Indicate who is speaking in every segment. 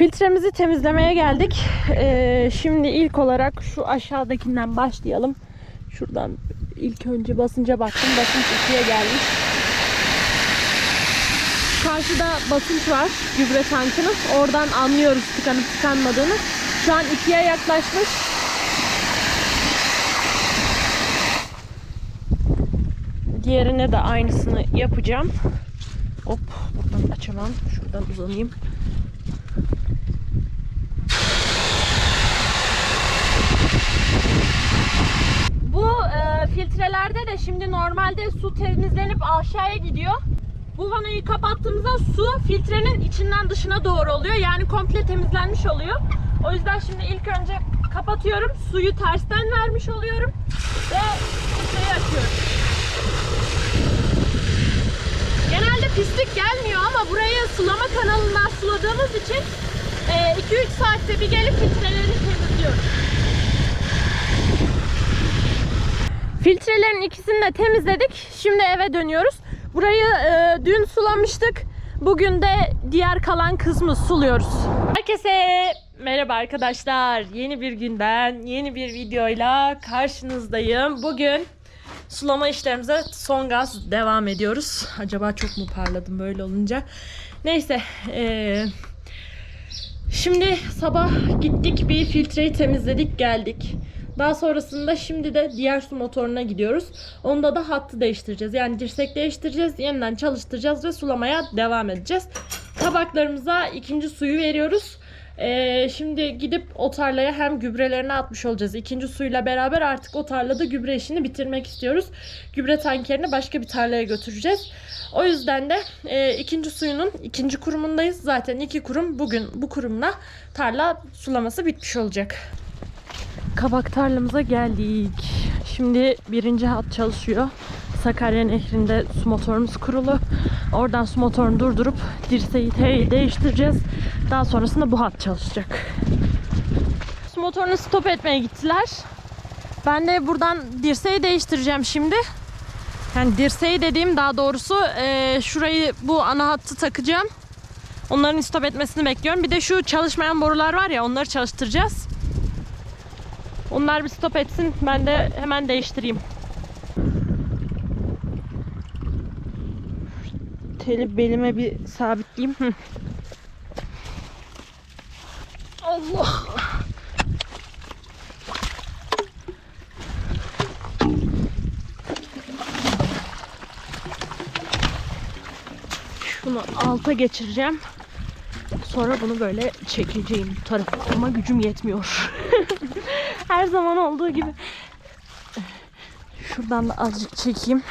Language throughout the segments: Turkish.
Speaker 1: Filtremizi temizlemeye geldik. Ee, şimdi ilk olarak şu aşağıdakinden başlayalım. Şuradan ilk önce basınca baktım. Basınç 2'ye gelmiş. Karşıda basınç var gübre tankının. Oradan anlıyoruz tıkanıp tıkanmadığını. Şu an 2'ye yaklaşmış. Diğerine de aynısını yapacağım. Hop buradan açamam. Şuradan uzanayım. Bu e, filtrelerde de şimdi normalde su temizlenip aşağıya gidiyor. Bu vanayı kapattığımızda su filtrenin içinden dışına doğru oluyor. Yani komple temizlenmiş oluyor. O yüzden şimdi ilk önce kapatıyorum. Suyu tersten vermiş oluyorum. Ve filtreyi açıyorum. Genelde pislik gelmiyor ama burayı sulama kanalından suladığımız için 2-3 saatte bir gelip filtreleri temizliyoruz. Filtrelerin ikisini de temizledik. Şimdi eve dönüyoruz. Burayı e, dün sulamıştık. Bugün de diğer kalan kısmı suluyoruz. Herkese merhaba arkadaşlar. Yeni bir günden, yeni bir videoyla karşınızdayım. Bugün sulama işlerimize son gaz devam ediyoruz. Acaba çok mu parladım böyle olunca? Neyse. E, şimdi sabah gittik bir filtreyi temizledik geldik. Daha sonrasında şimdi de diğer su motoruna gidiyoruz. Onda da hattı değiştireceğiz. Yani dirsek değiştireceğiz. Yeniden çalıştıracağız ve sulamaya devam edeceğiz. Tabaklarımıza ikinci suyu veriyoruz. Ee, şimdi gidip o tarlaya hem gübrelerini atmış olacağız. İkinci suyla beraber artık o tarlada gübre işini bitirmek istiyoruz. Gübre tankerini başka bir tarlaya götüreceğiz. O yüzden de e, ikinci suyunun ikinci kurumundayız. Zaten iki kurum bugün bu kurumla tarla sulaması bitmiş olacak. Kabak tarlamıza geldik. Şimdi birinci hat çalışıyor. Sakarya Nehri'nde su motorumuz kurulu. Oradan su motorunu durdurup dirseği değiştireceğiz. Daha sonrasında bu hat çalışacak. Su motorunu stop etmeye gittiler. Ben de buradan dirseği değiştireceğim şimdi. Yani dirseği dediğim daha doğrusu eee, şurayı bu ana hattı takacağım. Onların stop etmesini bekliyorum. Bir de şu çalışmayan borular var ya onları çalıştıracağız. Onlar bir stop etsin. Ben de hemen değiştireyim. Teli belime bir sabitleyeyim. Allah. Şunu alta geçireceğim. Sonra bunu böyle çekeceğim bu tarafa ama gücüm yetmiyor. Her zaman olduğu gibi. Şuradan da azıcık çekeyim.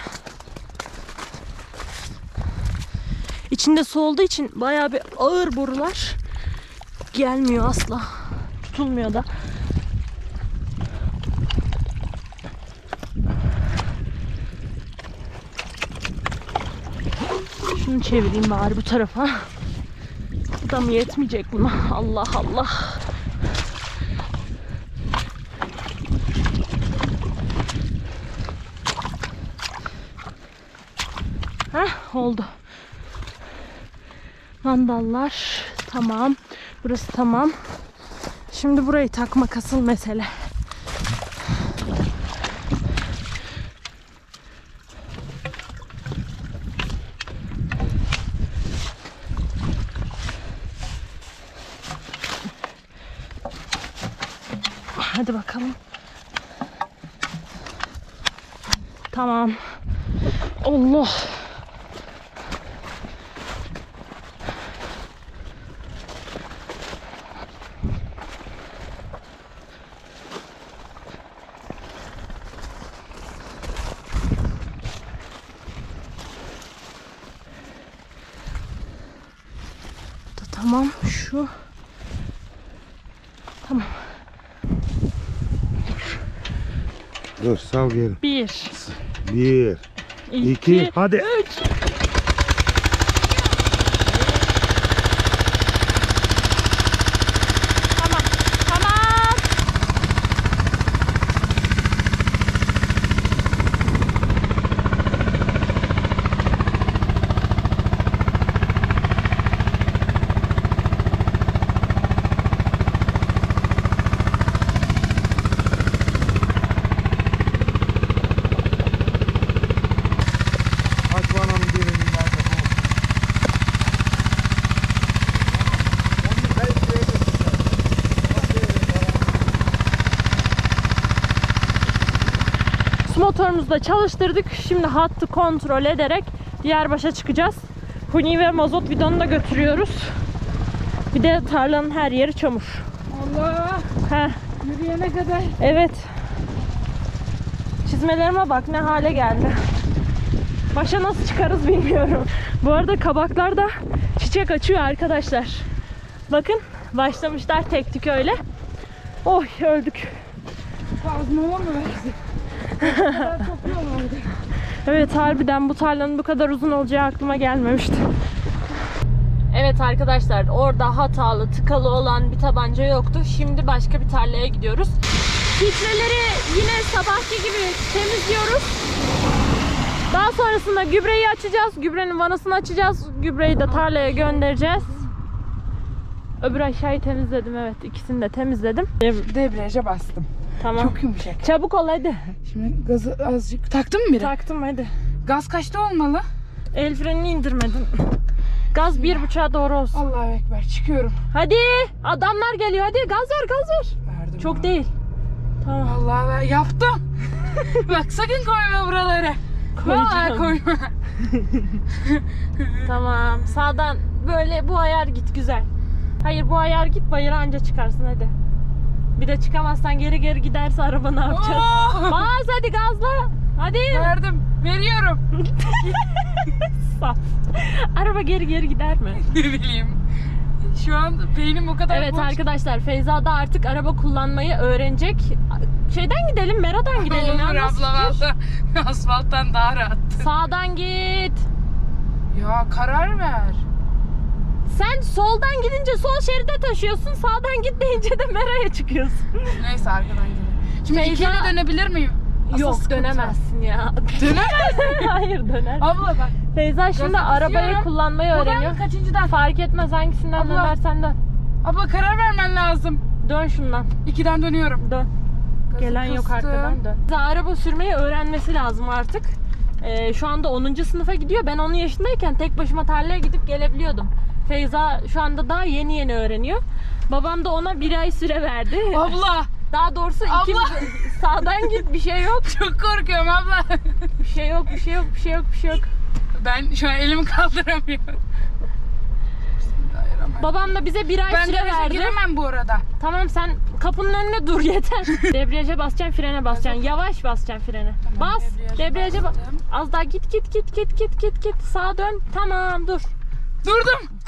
Speaker 1: İçinde su olduğu için bayağı bir ağır borular gelmiyor asla. Tutulmuyor da. Şunu çevireyim bari bu tarafa. Bu da mı yetmeyecek buna? Allah Allah. Heh, oldu. Mandallar tamam. Burası tamam. Şimdi burayı takmak asıl mesele. Hadi bakalım. Tamam. Allah. Tamam şu. Tamam.
Speaker 2: Dur sal geri.
Speaker 1: Bir,
Speaker 2: Bir,
Speaker 1: iki,
Speaker 2: iki, hadi.
Speaker 1: üç. Motorumuzu da çalıştırdık. Şimdi hattı kontrol ederek diğer başa çıkacağız. Huni ve mazot bidonu da götürüyoruz. Bir de tarlanın her yeri çamur.
Speaker 3: Allah
Speaker 1: Heh,
Speaker 3: yürüyene kadar.
Speaker 1: evet. Çizmelerime bak ne hale geldi. Başa nasıl çıkarız bilmiyorum. Bu arada kabaklar da çiçek açıyor arkadaşlar. Bakın başlamışlar tek tük öyle. Oy öldük.
Speaker 3: Kazmama mı versin?
Speaker 1: Evet harbiden bu tarlanın bu kadar uzun olacağı aklıma gelmemişti. Evet arkadaşlar orada hatalı tıkalı olan bir tabanca yoktu. Şimdi başka bir tarlaya gidiyoruz. Filtreleri yine sabahki gibi temizliyoruz. Daha sonrasında gübreyi açacağız. Gübrenin vanasını açacağız. Gübreyi de tarlaya göndereceğiz. Öbür aşağıyı temizledim evet. ikisini de temizledim.
Speaker 3: Debriyaja bastım.
Speaker 1: Tamam.
Speaker 3: Çok yumuşak.
Speaker 1: Çabuk ol hadi.
Speaker 3: Şimdi gazı azıcık taktın mı biri?
Speaker 1: Taktım hadi.
Speaker 3: Gaz kaçta olmalı?
Speaker 1: El frenini indirmedin. Gaz bir buçuğa doğru olsun.
Speaker 3: Allahu ekber çıkıyorum.
Speaker 1: Hadi adamlar geliyor hadi gaz ver gaz ver.
Speaker 3: Verdim.
Speaker 1: Çok değil. Tamam.
Speaker 3: Allah ver yaptım. Bak sakın koyma buraları. Vallahi
Speaker 1: Koyacağım.
Speaker 3: koyma.
Speaker 1: Tamam sağdan böyle bu ayar git güzel. Hayır bu ayar git bayıra anca çıkarsın hadi. Bir de çıkamazsan geri geri giderse araba ne yapacağız?
Speaker 3: Oo!
Speaker 1: Bas hadi gazla. Hadi.
Speaker 3: Verdim. Veriyorum.
Speaker 1: Saf. Araba geri geri gider mi?
Speaker 3: ne bileyim. Şu an beynim o kadar
Speaker 1: Evet
Speaker 3: boş.
Speaker 1: arkadaşlar Feyza da artık araba kullanmayı öğrenecek. Şeyden gidelim Mera'dan gidelim. ya.
Speaker 3: Olur
Speaker 1: Nasıl
Speaker 3: abla valla. Asfalttan daha rahat.
Speaker 1: Sağdan git.
Speaker 3: Ya karar ver.
Speaker 1: Soldan gidince sol şeride taşıyorsun. Sağdan git deyince de Mera'ya çıkıyorsun.
Speaker 3: Neyse arkadan gidelim. Şimdi
Speaker 1: Feyza-
Speaker 3: ikiye de dönebilir miyim? Asıl
Speaker 1: Yok
Speaker 3: sıkıntı.
Speaker 1: dönemezsin ya.
Speaker 3: Dönemez.
Speaker 1: Hayır döner.
Speaker 3: Abla bak.
Speaker 1: Feyza şimdi
Speaker 3: Gaza
Speaker 1: arabayı
Speaker 3: basıyorum.
Speaker 1: kullanmayı
Speaker 3: Buradan
Speaker 1: öğreniyor.
Speaker 3: mı kaçıncıdan?
Speaker 1: Fark etmez hangisinden
Speaker 3: Abla.
Speaker 1: dönersen dön.
Speaker 3: Abla karar vermen lazım.
Speaker 1: Dön şundan.
Speaker 3: İkiden dönüyorum.
Speaker 1: Dön.
Speaker 3: Gazı
Speaker 1: Gelen yok
Speaker 3: kıstım.
Speaker 1: arkadan dön. Feyza araba sürmeyi öğrenmesi lazım artık. Ee, şu anda 10. sınıfa gidiyor. Ben onun yaşındayken tek başıma tarlaya gidip gelebiliyordum. Feyza şu anda daha yeni yeni öğreniyor. Babam da ona bir ay süre verdi.
Speaker 3: Abla
Speaker 1: Daha doğrusu
Speaker 3: Abla.
Speaker 1: sağdan git bir şey yok.
Speaker 3: çok korkuyorum abla.
Speaker 1: Bir şey yok, bir şey yok, bir şey yok, bir şey yok.
Speaker 3: Ben şu an elimi kaldıramıyorum.
Speaker 1: Babam da bize bir ay
Speaker 3: Ben
Speaker 1: süre verdi.
Speaker 3: giremem bu arada.
Speaker 1: Tamam sen kapının önüne dur yeter. Debriyaja basacaksın, frene basacaksın. Yavaş basacaksın frene.
Speaker 3: Tamam,
Speaker 1: Bas.
Speaker 3: debriyaja
Speaker 1: Debriyaja bas.
Speaker 3: bastım.
Speaker 1: Az daha git git git git git git git. Sağa dön. Tamam dur.
Speaker 3: Durdum.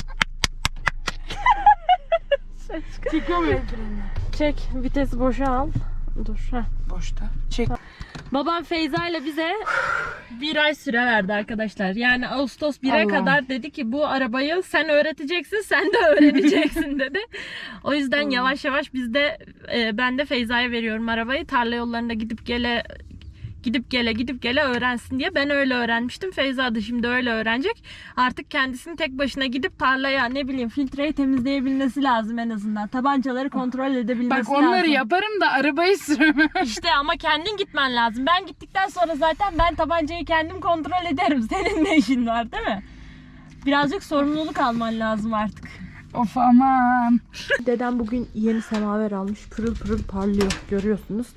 Speaker 3: Çekiyorum el frenini.
Speaker 1: Çek vitesi boşa al. Dur. Heh.
Speaker 3: Boşta. Çek.
Speaker 1: Babam Feyza ile bize bir ay süre verdi arkadaşlar. Yani Ağustos 1'e
Speaker 3: Allah'ım.
Speaker 1: kadar dedi ki bu arabayı sen öğreteceksin, sen de öğreneceksin dedi. O yüzden yavaş yavaş biz de e, ben de Feyza'ya veriyorum arabayı. Tarla yollarında gidip gele gidip gele gidip gele öğrensin diye ben öyle öğrenmiştim. Feyza da şimdi öyle öğrenecek. Artık kendisini tek başına gidip tarlaya ne bileyim filtreyi temizleyebilmesi lazım en azından. Tabancaları kontrol edebilmesi
Speaker 3: Bak onları
Speaker 1: lazım.
Speaker 3: yaparım da arabayı süremem.
Speaker 1: İşte ama kendin gitmen lazım. Ben gittikten sonra zaten ben tabancayı kendim kontrol ederim. Senin ne işin var değil mi? Birazcık sorumluluk alman lazım artık.
Speaker 3: of aman.
Speaker 1: Dedem bugün yeni semaver almış. Pırıl pırıl parlıyor görüyorsunuz.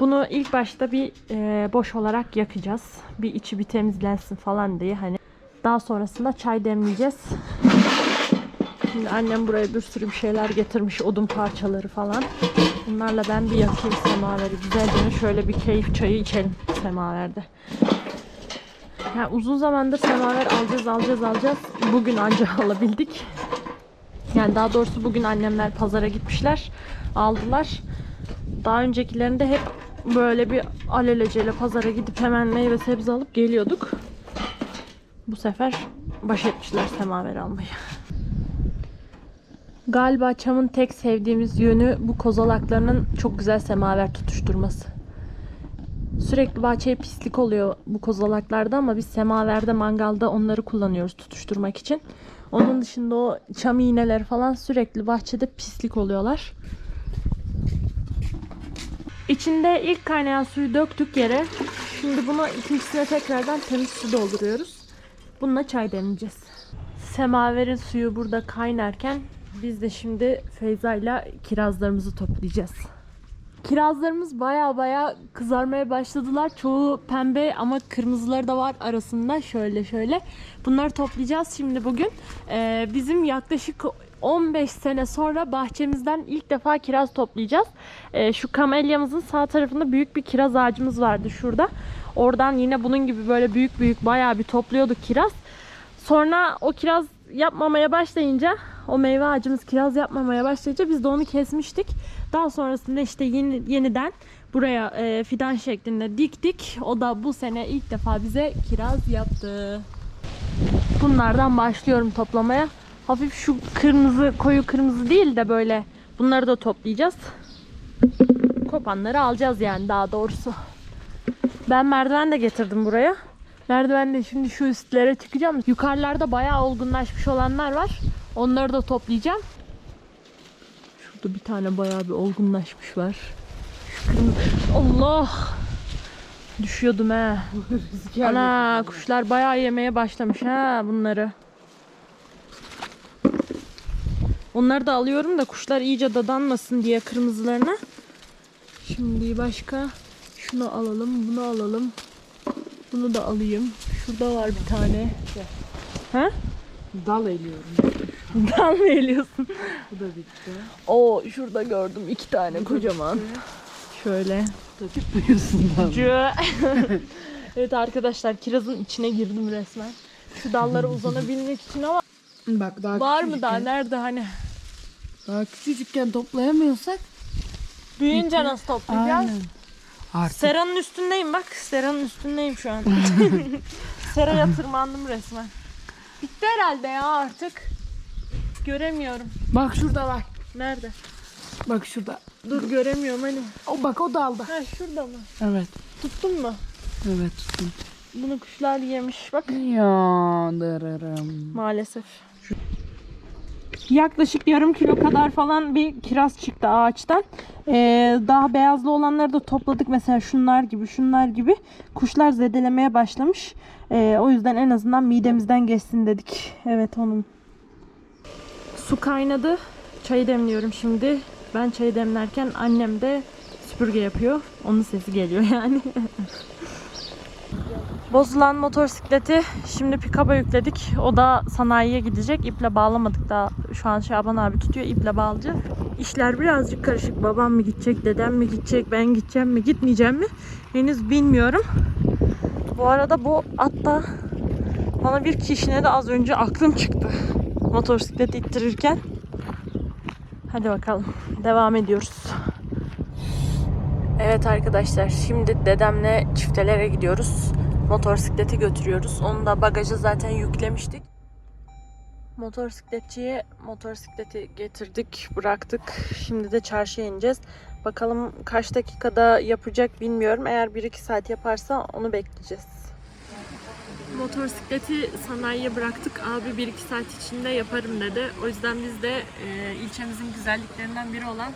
Speaker 1: Bunu ilk başta bir e, boş olarak yakacağız. Bir içi bir temizlensin falan diye hani. Daha sonrasında çay demleyeceğiz. Şimdi annem buraya bir sürü bir şeyler getirmiş. Odun parçaları falan. Bunlarla ben bir yakayım semaveri. Güzelce şöyle bir keyif çayı içelim semaverde. Yani uzun zamandır semaver alacağız alacağız alacağız. Bugün ancak alabildik. Yani daha doğrusu bugün annemler pazara gitmişler. Aldılar. Daha öncekilerinde hep böyle bir alelacele pazara gidip hemen meyve sebze alıp geliyorduk. Bu sefer baş etmişler semaver almayı. Galiba çamın tek sevdiğimiz yönü bu kozalaklarının çok güzel semaver tutuşturması. Sürekli bahçeye pislik oluyor bu kozalaklarda ama biz semaverde mangalda onları kullanıyoruz tutuşturmak için. Onun dışında o çam iğneleri falan sürekli bahçede pislik oluyorlar. İçinde ilk kaynayan suyu döktük yere. Şimdi bunu ikincisine tekrardan temiz su dolduruyoruz. Bununla çay demleyeceğiz. Semaverin suyu burada kaynarken biz de şimdi Feyza ile kirazlarımızı toplayacağız. Kirazlarımız baya baya kızarmaya başladılar. Çoğu pembe ama kırmızıları da var arasında. Şöyle şöyle. Bunları toplayacağız şimdi bugün. Ee, bizim yaklaşık 15 sene sonra bahçemizden ilk defa kiraz toplayacağız. Ee, şu kamelyamızın sağ tarafında büyük bir kiraz ağacımız vardı şurada. Oradan yine bunun gibi böyle büyük büyük bayağı bir topluyorduk kiraz. Sonra o kiraz yapmamaya başlayınca o meyve ağacımız kiraz yapmamaya başlayınca biz de onu kesmiştik. Daha sonrasında işte yeni, yeniden buraya e, fidan şeklinde diktik. O da bu sene ilk defa bize kiraz yaptı. Bunlardan başlıyorum toplamaya. Hafif şu kırmızı, koyu kırmızı değil de böyle bunları da toplayacağız. Kopanları alacağız yani daha doğrusu. Ben merdiven de getirdim buraya. Merdivenle şimdi şu üstlere çıkacağım. Yukarılarda bayağı olgunlaşmış olanlar var. Onları da toplayacağım. Şurada bir tane bayağı bir olgunlaşmış var. Şu kırmızı... Allah! Düşüyordum he. Ana kuşlar bayağı yemeye başlamış ha bunları. Onları da alıyorum da kuşlar iyice dadanmasın diye kırmızılarına. Şimdi başka şunu alalım, bunu alalım. Bunu da alayım. Şurada var bir tane. Ha?
Speaker 3: Dal eliyorum.
Speaker 1: Dal mı eliyorsun?
Speaker 3: Bu da bitti.
Speaker 1: Oo şurada gördüm iki tane kocaman. Şöyle.
Speaker 3: Çıkmıyorsun dal.
Speaker 1: Evet arkadaşlar kirazın içine girdim resmen. Şu dallara uzanabilmek için ama
Speaker 3: Bak daha
Speaker 1: var mı daha nerede hani?
Speaker 3: Daha küçücükken toplayamıyorsak.
Speaker 1: Büyüyünce nasıl toplayacağız?
Speaker 3: Aynen. Artık
Speaker 1: Sera'nın üstündeyim bak. Sera'nın üstündeyim şu an. Sera'ya tırmandım resmen. Bitti herhalde ya artık. Göremiyorum.
Speaker 3: Bak şurada bak.
Speaker 1: Nerede?
Speaker 3: Bak şurada.
Speaker 1: Dur göremiyorum hani.
Speaker 3: O bak o dalda.
Speaker 1: Ha şurada mı?
Speaker 3: Evet.
Speaker 1: Tuttun mu?
Speaker 3: Evet tuttum.
Speaker 1: Bunu kuşlar yemiş bak.
Speaker 3: Yandırırım.
Speaker 1: Maalesef. Yaklaşık yarım kilo kadar falan bir kiraz çıktı ağaçtan. Ee, daha beyazlı olanları da topladık. Mesela şunlar gibi, şunlar gibi. Kuşlar zedelemeye başlamış. Ee, o yüzden en azından midemizden geçsin dedik. Evet onun. Su kaynadı. Çayı demliyorum şimdi. Ben çayı demlerken annem de süpürge yapıyor. Onun sesi geliyor yani. Bozulan motosikleti şimdi pikaba yükledik. O da sanayiye gidecek. İple bağlamadık daha. Şu an Şaban abi tutuyor. iple bağlayacağız. İşler birazcık karışık. Babam mı gidecek, dedem mi gidecek, ben gideceğim mi, gitmeyeceğim mi? Henüz bilmiyorum. Bu arada bu atta bana bir kişine de az önce aklım çıktı. Motosiklet ittirirken. Hadi bakalım. Devam ediyoruz. Evet arkadaşlar şimdi dedemle çiftelere gidiyoruz. Motosikleti götürüyoruz. Onu da bagaja zaten yüklemiştik. Motosikletçiye motosikleti getirdik, bıraktık. Şimdi de çarşıya ineceğiz. Bakalım kaç dakikada yapacak bilmiyorum. Eğer 1-2 saat yaparsa onu bekleyeceğiz. Motosikleti sanayiye bıraktık. Abi 1-2 saat içinde yaparım dedi. O yüzden biz de e, ilçemizin güzelliklerinden biri olan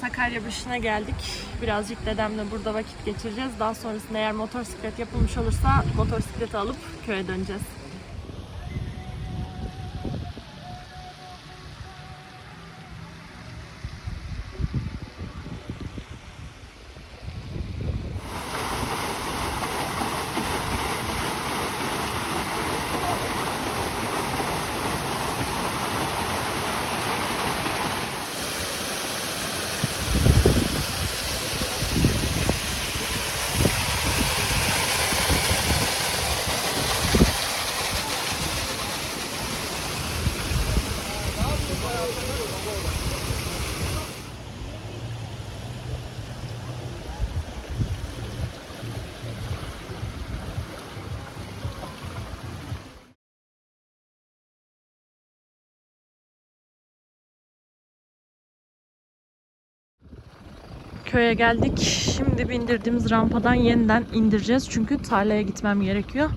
Speaker 1: Sakarya Başı'na geldik. Birazcık dedemle burada vakit geçireceğiz. Daha sonrasında eğer motosiklet yapılmış olursa motosikleti alıp köye döneceğiz. Köye geldik. Şimdi bindirdiğimiz rampadan yeniden indireceğiz. Çünkü tarlaya gitmem gerekiyor.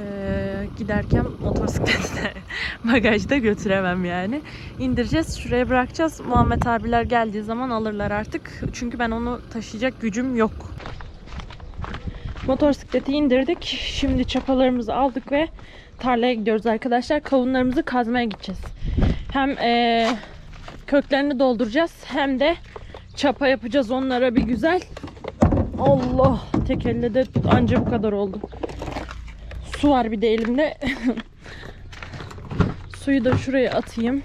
Speaker 1: Ee, giderken motosikleti de bagajda götüremem yani. İndireceğiz. Şuraya bırakacağız. Muhammed abiler geldiği zaman alırlar artık. Çünkü ben onu taşıyacak gücüm yok. Motosikleti indirdik. Şimdi çapalarımızı aldık ve tarlaya gidiyoruz arkadaşlar. Kavunlarımızı kazmaya gideceğiz. Hem eee, köklerini dolduracağız hem de çapa yapacağız onlara bir güzel. Allah tek elle de anca bu kadar oldu. Su var bir de elimde. Suyu da şuraya atayım.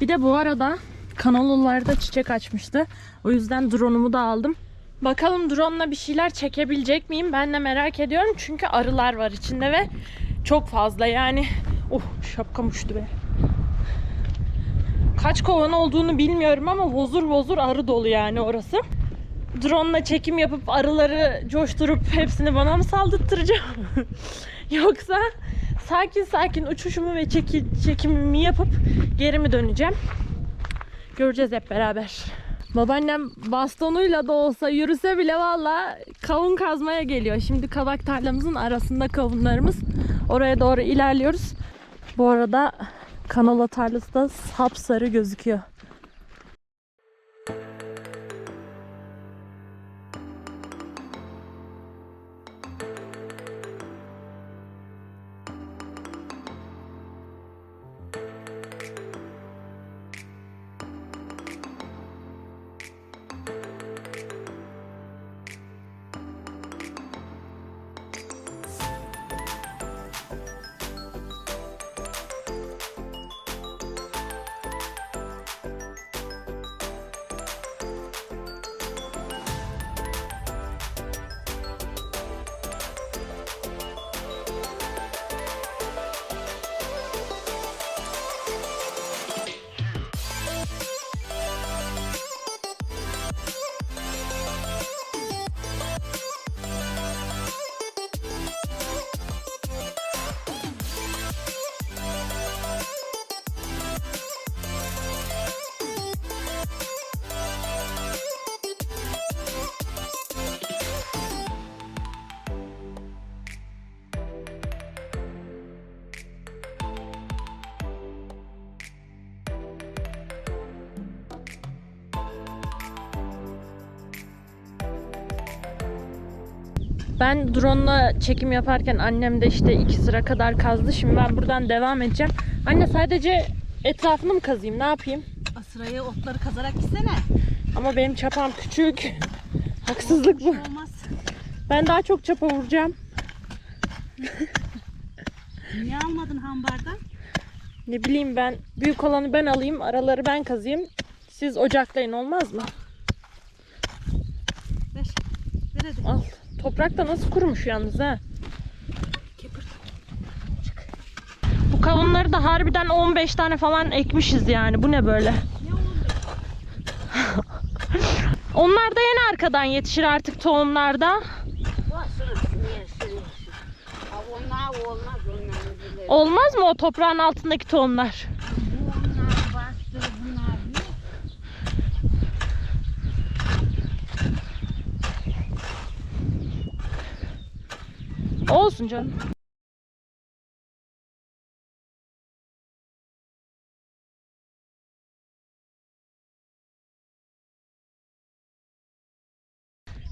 Speaker 1: Bir de bu arada kanallarda çiçek açmıştı. O yüzden drone'umu da aldım. Bakalım drone'la bir şeyler çekebilecek miyim? Ben de merak ediyorum. Çünkü arılar var içinde ve çok fazla yani. Oh şapkam uçtu be. Kaç kovan olduğunu bilmiyorum ama vozur vozur arı dolu yani orası. Drone'la çekim yapıp arıları coşturup hepsini bana mı saldırttıracağım? Yoksa sakin sakin uçuşumu ve çeki, çekimimi yapıp geri mi döneceğim? Göreceğiz hep beraber. Babaannem bastonuyla da olsa yürüse bile valla kavun kazmaya geliyor. Şimdi kavak tarlamızın arasında kavunlarımız. Oraya doğru ilerliyoruz. Bu arada kanola tarlası da sapsarı gözüküyor. Ben drone'la çekim yaparken annem de işte iki sıra kadar kazdı. Şimdi ben buradan devam edeceğim. Anne sadece etrafını mı kazıyım? Ne yapayım?
Speaker 3: Sıraya otları kazarak gitsene.
Speaker 1: Ama benim çapam küçük. Haksızlık bu.
Speaker 3: Olmaz.
Speaker 1: Ben daha çok çapa vuracağım.
Speaker 3: Niye almadın hambardan?
Speaker 1: Ne bileyim ben büyük olanı ben alayım, araları ben kazıyım. Siz ocaklayın olmaz mı?
Speaker 3: Ver. Ver hadi.
Speaker 1: Al. Toprak da nasıl kurumuş yalnız ha? Bu kavunları da harbiden 15 tane falan ekmişiz yani. Bu ne böyle? Onlar da yine arkadan yetişir artık tohumlarda. Olmaz mı o toprağın altındaki tohumlar?
Speaker 3: Bunlar bastır bunlar.
Speaker 1: Olsun canım.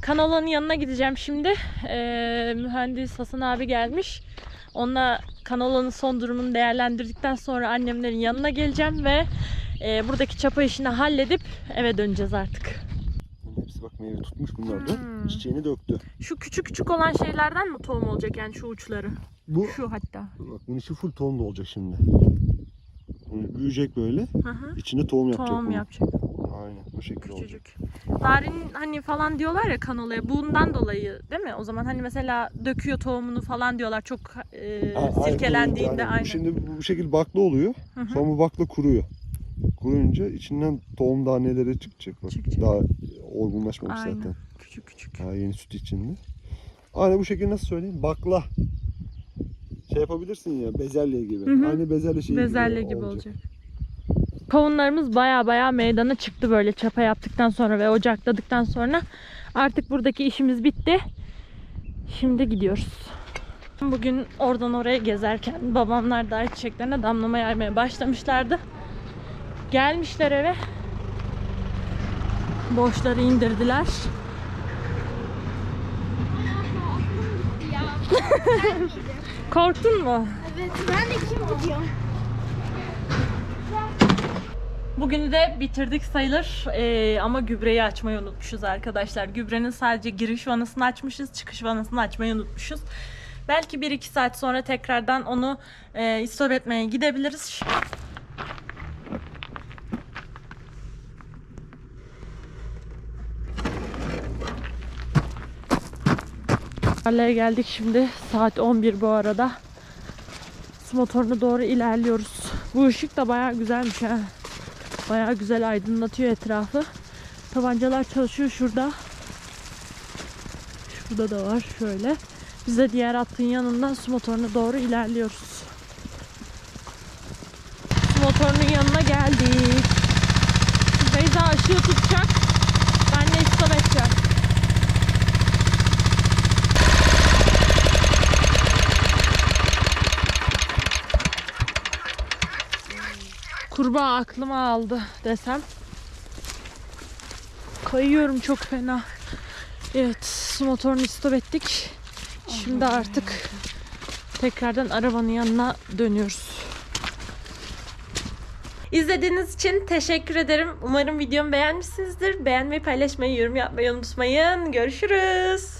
Speaker 1: Kanalın yanına gideceğim şimdi. Ee, mühendis Hasan abi gelmiş. Onunla kanalın son durumunu değerlendirdikten sonra annemlerin yanına geleceğim ve e, buradaki çapa işini halledip eve döneceğiz artık.
Speaker 2: Hepsi bak meyve tutmuş bunlar da.
Speaker 1: Hmm.
Speaker 2: Çiçeğini döktü.
Speaker 1: Şu küçük küçük olan şeylerden mi tohum olacak yani şu uçları?
Speaker 2: Bu
Speaker 1: Şu hatta.
Speaker 2: bak bunun içi full tohum da olacak şimdi. Bu Büyüyecek böyle.
Speaker 1: Hı hı.
Speaker 2: İçinde tohum yapacak.
Speaker 1: Tohum
Speaker 2: bunu.
Speaker 1: yapacak.
Speaker 2: Aynen bu şekilde olacak.
Speaker 1: Küçücük. Narin hani falan diyorlar ya kanolaya. Bundan dolayı değil mi? O zaman hani mesela döküyor tohumunu falan diyorlar çok e,
Speaker 2: A- aynen,
Speaker 1: sirkelendiğinde
Speaker 2: kuruyunca,
Speaker 1: aynen.
Speaker 2: Şimdi bu şekil bakla oluyor.
Speaker 1: Hı hı.
Speaker 2: Sonra bu bakla kuruyor. Kuruyunca içinden tohum daneleri çıkacak. Bak.
Speaker 1: Çıkacak.
Speaker 2: Daha olgunlaşmamış
Speaker 1: Aynen.
Speaker 2: zaten.
Speaker 1: Küçük küçük.
Speaker 2: Daha yeni süt içinde. Aynı bu şekilde nasıl söyleyeyim? Bakla. Şey yapabilirsin ya bezelye gibi.
Speaker 1: Hı hı.
Speaker 2: Aynı bezelye şeyi
Speaker 1: Bezelye gibi olacak. Kavunlarımız baya baya meydana çıktı böyle çapa yaptıktan sonra ve ocakladıktan sonra. Artık buradaki işimiz bitti. Şimdi gidiyoruz. Bugün oradan oraya gezerken babamlar da çiçeklerine damlama yaymaya başlamışlardı. Gelmişler eve. Boşları indirdiler. Korktun mu?
Speaker 4: Evet ben de kim gidiyorum?
Speaker 1: Bugünü de bitirdik sayılır Ee, ama gübreyi açmayı unutmuşuz arkadaşlar. Gübrenin sadece giriş vanasını açmışız, çıkış vanasını açmayı unutmuşuz. Belki 1-2 saat sonra tekrardan onu e, istop etmeye gidebiliriz. Tarlaya geldik şimdi. Saat 11 bu arada. Su motoruna doğru ilerliyoruz. Bu ışık da bayağı güzelmiş ha. Bayağı güzel aydınlatıyor etrafı. Tabancalar çalışıyor şurada. Şurada da var şöyle. Biz de diğer hattın yanından su motoruna doğru ilerliyoruz. Su motorunun yanına geldik. Beyza ışığı tutacak. Ben de istop edeceğim. Kurbağa aklıma aldı desem. Kayıyorum çok fena. Evet, su motorunu stop ettik. Şimdi artık tekrardan arabanın yanına dönüyoruz. İzlediğiniz için teşekkür ederim. Umarım videomu beğenmişsinizdir. Beğenmeyi, paylaşmayı, yorum yapmayı unutmayın. Görüşürüz.